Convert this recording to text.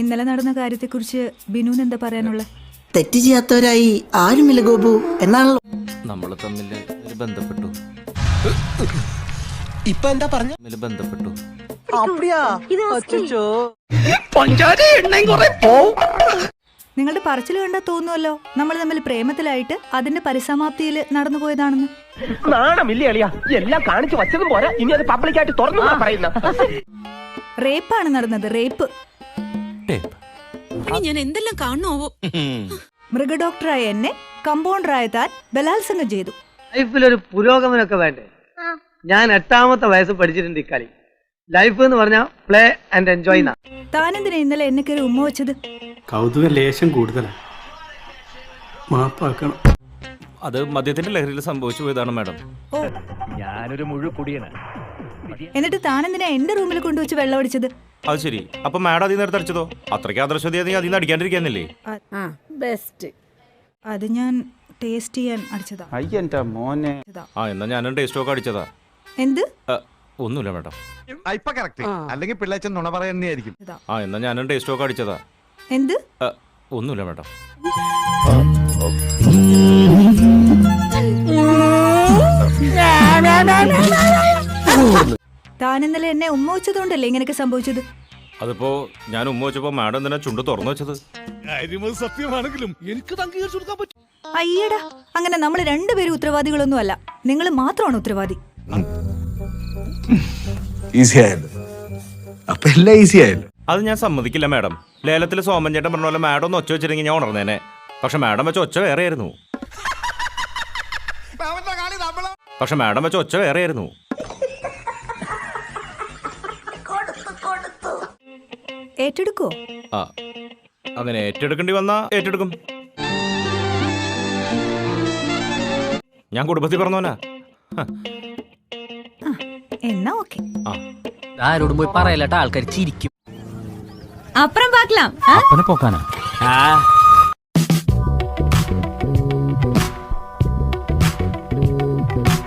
ഇന്നലെ നടന്ന കാര്യത്തെക്കുറിച്ച് ബിനു എന്താ പറയാനുള്ളത് തെറ്റ് ചെയ്യാത്തവരായി ആരുമില്ല ഗോപു. എന്നാണല്ലോ? നമ്മൾ തമ്മിൽ ബന്ധപ്പെട്ടു. ഇപ്പൊ എന്താ പറഞ്ഞ? തമ്മിൽ ബന്ധപ്പെട്ടു. നിങ്ങളുടെ പറച്ചിൽ കണ്ടാ തോന്നുമല്ലോ നമ്മൾ തമ്മിൽ പ്രേമത്തിലായിട്ട് അതിന്റെ പരിസമാപ്തിയിൽ നടന്നു പോയതാണെന്ന്. നാണമില്ലേ അളിയാ? എല്ലാം കാണിച്ചു വച്ചതും പോരാ. ഇനി അത് പബ്ലിക്കായിട്ട് തുറന്നു പറയുന്ന? റേപ്പാണ് നടന്നത് റേപ്പ്. ടേപ്പ് ഇനി ഞാൻ എന്തെല്ലാം കാണണോവോ മൃഗഡോക്ടറായ എന്നെ കമ്പൗണ്ടറായ താൻ ബലാത്സംഗം ചെയ്തു. ലൈഫിലൊരു പുരോഗമനമൊക്കെ വേണ്ടേ? ഞാൻ എട്ടാമത്തെ വയസ്സ് പഠിച്ചിട്ടുണ്ട് ഇക്കാലി ലൈഫ് എന്ന് പറഞ്ഞാൽ പ്ലേ ആൻഡ് എൻജോയ് താനെന്തിനാ ഇന്നലെ എന്നെ കയറി ഉമ്മ വെച്ചത്? കൗതുക ലേശം കൂടുതലാണ് മാപ്പാക്കണം. അത് മദ്യത്തിന്റെ ലഹരിയിൽ സംഭവിച്ചു പോയതാണ് മാഡം. ഞാനൊരു മുഴു കുടിയനാ എന്നിട്ട് താനെന്തിനാ എന്റെ റൂമിൽ കൊണ്ടുവച്ച് വെള്ളം അടിച്ചത് അത് ശരി. അപ്പൊ മാഡം അതിൽ നേരത്തെ അടിച്ചതോ? അത്രയ്ക്ക് ആദർശവതി അതിൽ നിന്ന് അടിക്കാണ്ടിരിക്കാന്നില്ലേ അത് ഞാൻ ടേസ്റ്റ് ചെയ്യാൻ അടിച്ചതാ. അയ്യന്റെ മോനെ. ആ എന്നാ ഞാനും ടേസ്റ്റ് ഒക്കെ അടിച്ചതാ. എന്ത്? ഒന്നുമില്ല മാഡം. ഇപ്പൊ കറക്റ്റ് അല്ലെങ്കിൽ പിള്ളേച്ചൻ നുണ പറയുന്നതായിരിക്കും. ആ എന്നാ ഞാനും ടേസ്റ്റ് ഒക്കെ അടിച്ചതാ. എന്ത്? ഒന്നുമില്ല മാഡം. താൻ ഇന്നലെ എന്നെ ഉമ്മ വെച്ചതുകൊണ്ടല്ലേ ഇങ്ങനെയൊക്കെ സംഭവിച്ചത്? അതിപ്പോ ഞാൻ ഉമ്മ വെച്ചപ്പോ മാഡം തന്നെ ചുണ്ട് തുറന്നു വെച്ചത്. സത്യമാണെങ്കിലും എനിക്ക് അംഗീകരിച്ചു കൊടുക്കാൻ പറ്റും അയ്യടാ അങ്ങനെ നമ്മൾ രണ്ടുപേരും ഉത്തരവാദികളൊന്നും അല്ല. നിങ്ങൾ മാത്രമാണ് ഉത്തരവാദി. ഈസി ആയല്ലോ. അപ്പൊ എല്ലാം ഈസി ആയല്ലോ. അത് ഞാൻ സമ്മതിക്കില്ല മാഡം. ലേലത്തിൽ സോമൻ ചേട്ടൻ പറഞ്ഞ പോലെ മാഡം ഒന്ന് ഒച്ച വെച്ചിരുന്നെങ്കിൽ ഞാൻ ഉണർന്നേനെ. പക്ഷെ മാഡം വെച്ച ഒച്ച വേറെയായിരുന്നു. പക്ഷെ മാഡം വെച്ച ഒച്ച വേറെയായിരുന്നു. ഏറ്റെടുക്കോ? ആ. അങ്ങനെ ഏറ്റെടുക്കേണ്ടി വന്നാ ഏറ്റെടുക്കും. ഞാൻ കുടുംബത്തിൽ പറഞ്ഞോനാ എന്നാ ഓക്കെ. ആ. ആരോടും പോയി പറയലട്ട ആൾക്കാർ ചിരിക്കും. അപ്പുറം പാക്കലാം അപ്പനെ പോക്കാനാ?